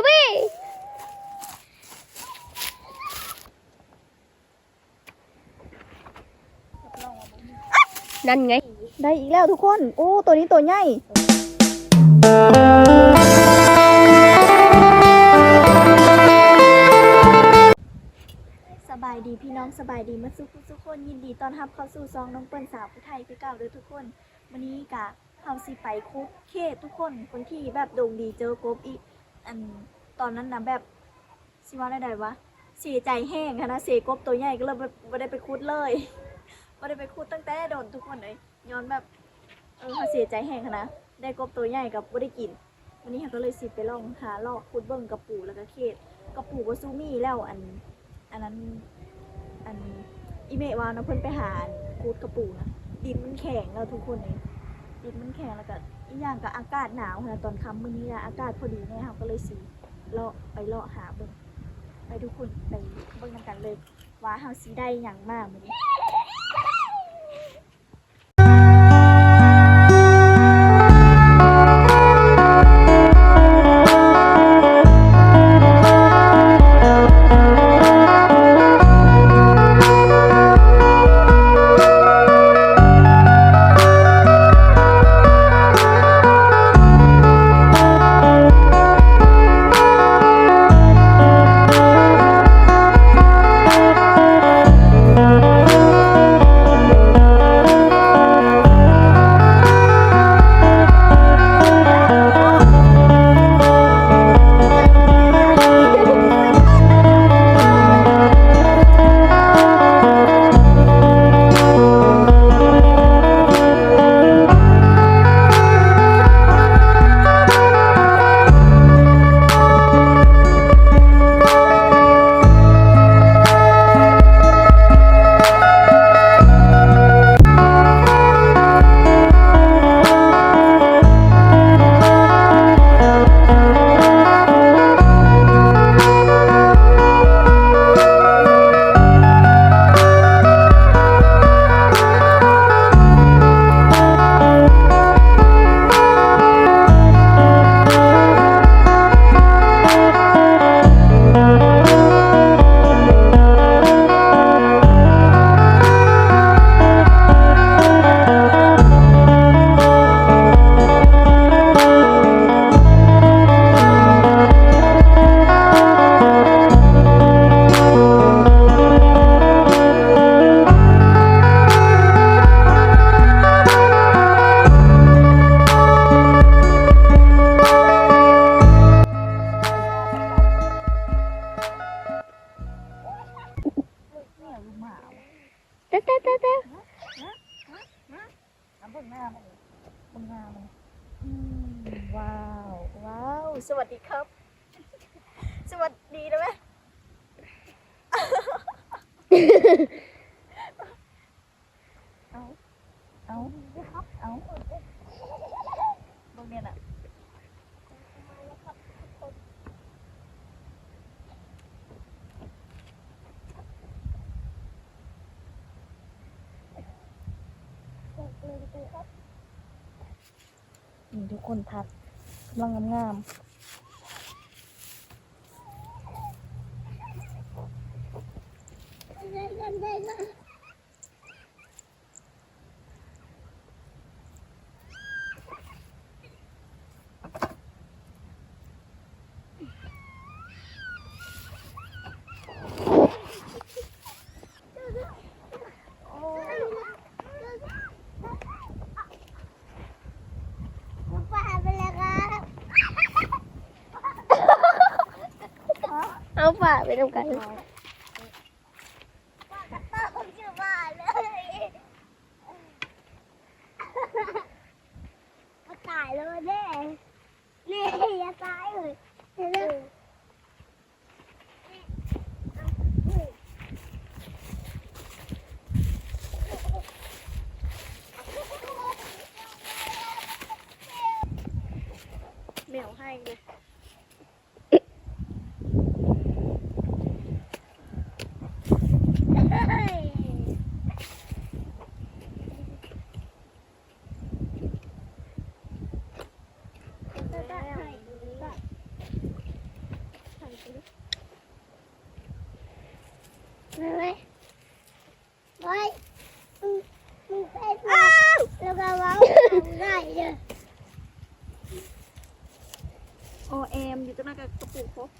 ด้วยนั่นไง ได้อีกแล้วทุกคน โอ้ ตัวนี้ตัวใหญ่สบายดีพี่น้องสบายดีมาสุขทุกคน ยินดีต้อนรับเข้าสู่ซองน้องเปิ้ลสาวผู้ไทยคือเก่าเด้อทุกคนวันนี้กะเฮาสิไปคุกเขตทุกคนคนที่แบบโด่งดีเจอกบอีก อันตอนนั้นนะแบบสิว่าได้ไดวะเสียใจแห้งค่ะนะเสียกบตัวใหญ่ก็เลยบ่บ่ได้ไปคุดเลยบ่ได้ไปคุดตั้งแต่โดนทุกคนเลยย้อนแบบเออเขาเสียใจแห้งค่ะนะได้กบตัวใหญ่กับบ่ได้กินวันนี้เขาก็เลยสิไปลองหาลอกคุดเบิ่งกระปูแล้วก็เขตกระปูก็ซูมี่แล้วอัน อันนั้นอันอีเมวานะเพิ่นไปหาคูดกระปูนะดินมันแข็งแล้วทุกคนเลยดินมันแข็งแล้วก็ อีกอย่างก็อากาศหนาวนะตอนค่ำมื้อนี้นะอากาศพอดีแน่ค่ะก็เลยสีเลาะไปเลาะหาเบิ่งไปทุกคนไปเบิ่งกันกันเลยว่าเฮาสีได้หยังมากมื้อนี้ เอา เอา เอาเบิ่งเนี่ยน่ะนี่ทุกคนทัดกำลังงามๆ เอาฝ่าไปทำกัน ตายเลยแน่นี่อย่าตายเลยเร็ว แมวให้เลย ไปไปไปมึงมึงไปแล้วก็เว้าได้เด้อ โอเอมอยู่ตรงนั้นกับกระปุกครบ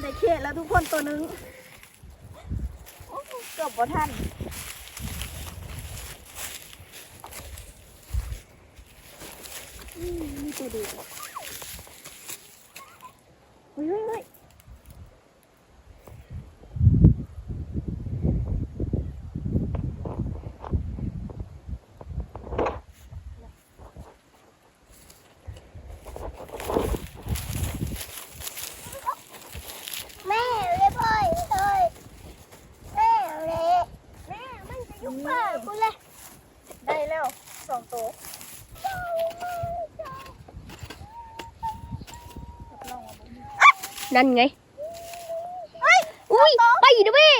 ได้เขตแล้วทุกคนตัวหนึงโอ้เกือบบ่ทัน อืมนี่ตัวดีเฮ้ยเฮ้ยเฮ้ย แม่เรียบร้อยเลยแม่เลยแม่ มันจะยุ่งป่ากูเลยได้แล้วสองตัวรับรองว่าบ่มี นั่นไงอุ้ยไปดูเว้ย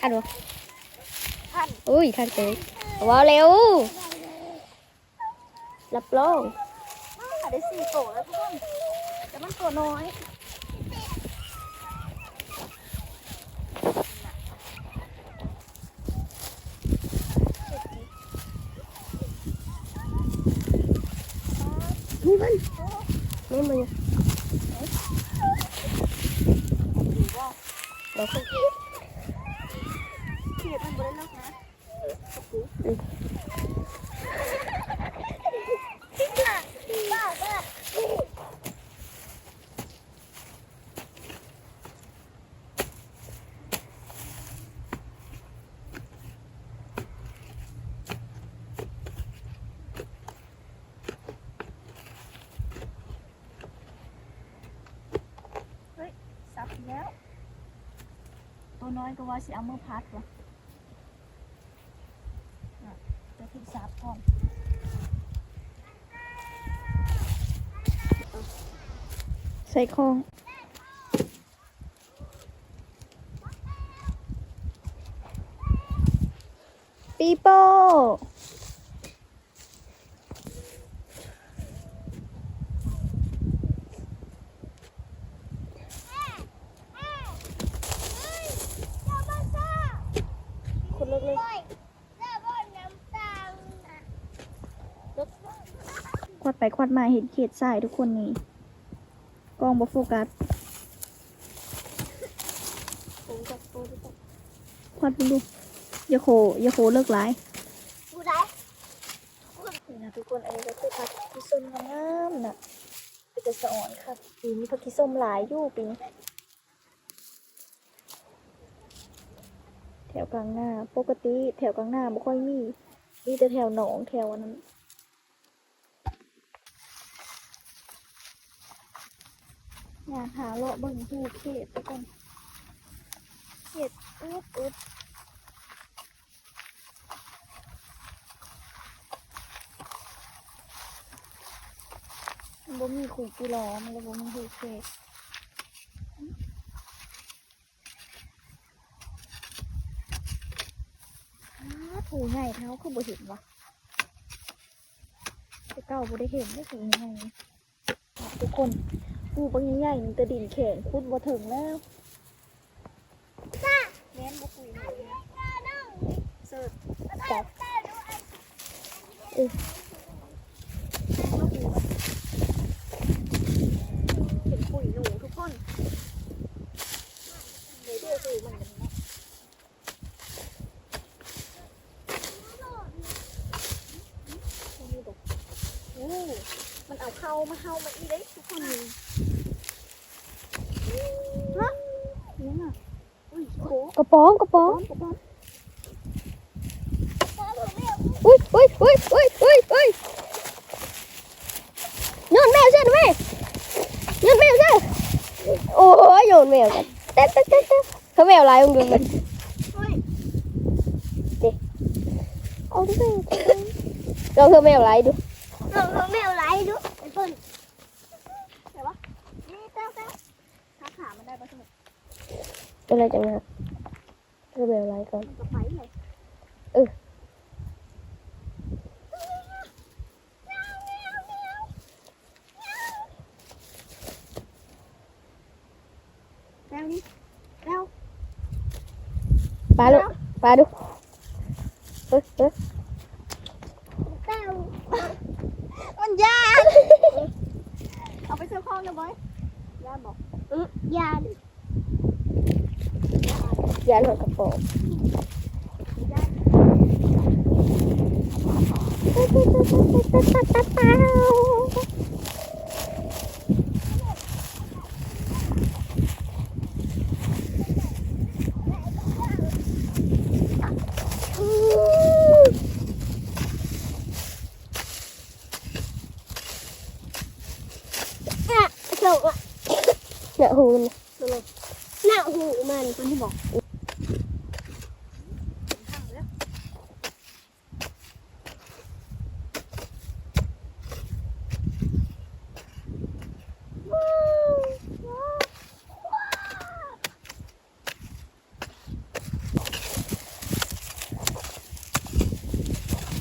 ทันวะท่านอุ้ยทันเลยว้าวเร็วรับรองมาได้สี่ตัวแล้วทุกคนแต่มันตัวน้อย นี่มันนี่มันเดี๋ยวเขา เขียดมันบ่ได้เลิกนะกระปุก บ้าบ้า เฮ้ยซับอีกแล้ว ตัว น้อยก็ว่าสิเอามือพัดวะจะถึงสาบพร้อมใส่คองปีโป้คนเล็ก โอ้ยแล้วบนน้ำตาลน่ะ ควัดไปควัดมาเห็นเขตทรายทุกคนนี่กล้องบ่โฟกัสควัดดูอย่าโคอย่าโคเลิกไลฟ์กูได้นี่นะทุกคนอันนี้ก็คือผักที่ส้มงามน่ะเป็นจะสะอ่อนค่ะปีนี้ผักที่ส้มหลายอยู่ปีนี้แถวกลางหน้า ปกติแถวกลางหน้าไม่ค่อยมี มีแต่แถวหนองแถวอันนั้ อยากหาเลาะเบิ่งทูเขตทุกคนเขตอึดอึดบ่มีขุยกีรอมันเลยบ่มีทูเขตอ้าถูใหญ่เท้าคือบ่เห็นวะแต่เก่าบ่ได้เห็นได้ถูใหญ่ทุกคน ปูปังใหญ่ๆนี่แต่ดินแข็งคุดบ่ถึงแล้วแม่นบ่คุยเลยเสิร์ฟจับเออเป็นปุ๋ยหนูทุกคนเดี๋ยวเดี๋ยวซื้อมันกันนะนี่ดอกโอ้มันเอาเข้ามาเข้ามาอีได้ทุกคนนี่ฮะเนี่ยน่ะอุ้ยโค กระป๋องกระป๋องกระป๋องอุ้ยอุ้ยอุ้ยอุ้ยอุ้ยอุ้ยโยนแมวใช่ไหมโยนแมวใช่โอ้ยโยนแมวกันเต้นเต้นเต้นเต้นเขาแมวลายมึงดูมันเฮ้ยเอาดิลองเธอแมวลายดูเราเราไม่เอาไรดูไอ้เพิ่นไหนวะขามันได้ปะสมุดอะไรจังนะเธอแบ บไรก่อนมันก็ไปเลยเออแล้วนี่แล้วปลาลูกปลาดูเอ้ยเอ้ย เต้า มันยากเอาไปเสื้อคล้องนะบอยย่าบอก ยาน ยานหัวกระโปรง ย่า อ่ะส่งอ่ะ เนี่ยหูน หน้าหู มัน คนที่บอก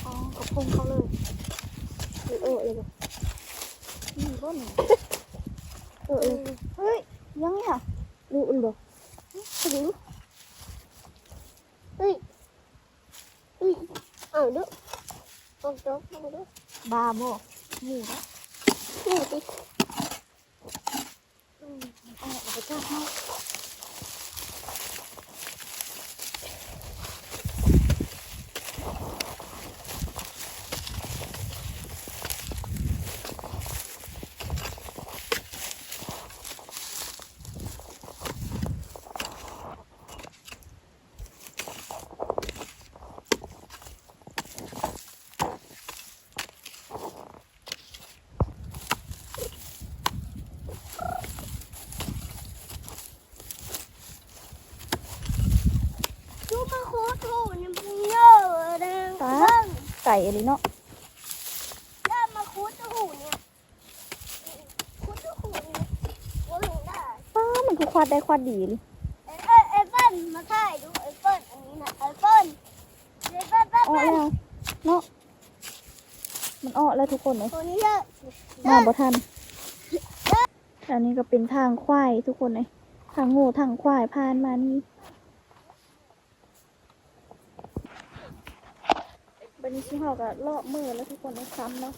อ๋อกระพงเขาเลย เออเลยบ่ นี่ก็หนึ่ง เออเลย เฮ้ย ยังไงอะ ลูกมันบอก ถึงเฮ้ยเฮ้ยเอาดูเอาดูเอา ดูบาโบหมูนะ นี่สิ เอาเอาไปจ้าเขาดูมาโคตรนี่มันเยอะเลย ตา เริ่ม ไก่ อะไรเนาะเริ่มมาคูดหูเนี่ยคูดหูเนี่ยว่าหนูได้ป้ามันคือควาดได้ควาดดีเลยเอ้ยเอ้ยเอ้ยเปิ้ลมาถ่ายดูไอ้เปิ้ลอันนี้นะไอ้เปิ้ลไอ้เปิ้ลเปิ้ลอ้อเปิ้ลแล้วเนาะมันอ้อแล้วทุกคนเลยตัวนี้เยอะมาบ่ทันอันนี้ก็เป็นทางควายทุกคนเลยทางงูทางควายผ่านมานี่ บันนี้ชิเฮาก็เลาะมือแล้วทุกคนเลยซ้ำเนาะ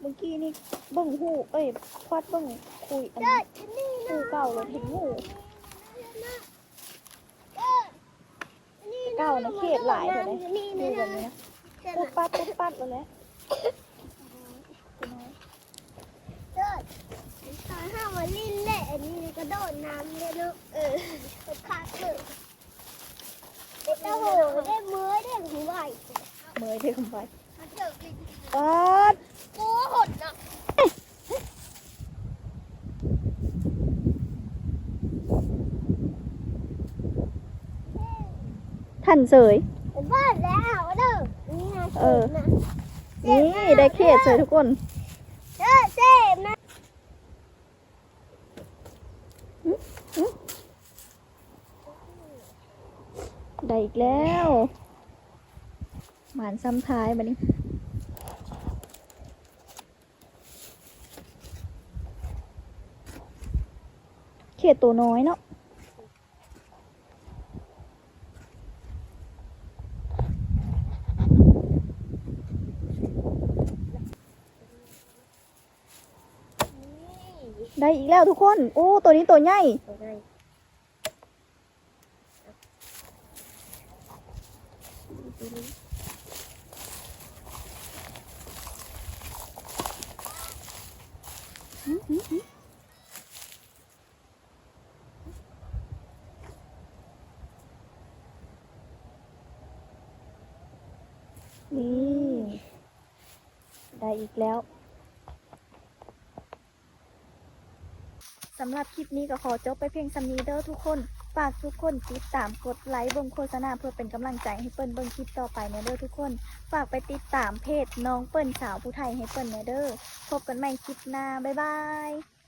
เมื่อกี้นี่เบิ่งหูเอ้ยควาดเบิ่งคุยอันเยนี้อะที่นี่หูนะเก่าเลยเห็นหูนี่เก่านะเขตหลายเลยนะนี่ดูนะแบบนี้นะปุ๊บปัดปุ๊บปัดเลยแหละเยอะถ้าห้ามาลิ้นแหละอันนี้กระโดดน้ำเลยเนาะเออขาดเลยไอ้เจ้าโหได้เมื่อได้หูไหว เมยเด็กไปมันเจอลิ้นปัดกูหดนะท่านเสยเป็นบ้านแล้วเด้อนี่นะเออนะนี่ได้เขตเสยทุกคนเด้อเจ็บนะได้อีกแล้ว หมานซ้ำท้ายบันนี้เขตตัวน้อยเนาะได้อีกแล้วทุกคน โอ้ ตัวนี้ตัวใหญ่ นี่ได้อีกแล้วสำหรับคลิปนี้ก็ขอจบไปเพียงสำนีเด้อทุกคน ฝากทุกคนติดตามกดไลค์บ่งโฆษณาเพื่อเป็นกำลังใจให้เปิ้ลเบิ่งคลิปต่อไปเนเด้อทุกคน ฝากไปติดตามเพจน้องเปิ้ลสาวผู้ไทยให้เปิ้ลเนเด้อพบกันใหม่คลิปหน้า บ๊ายบาย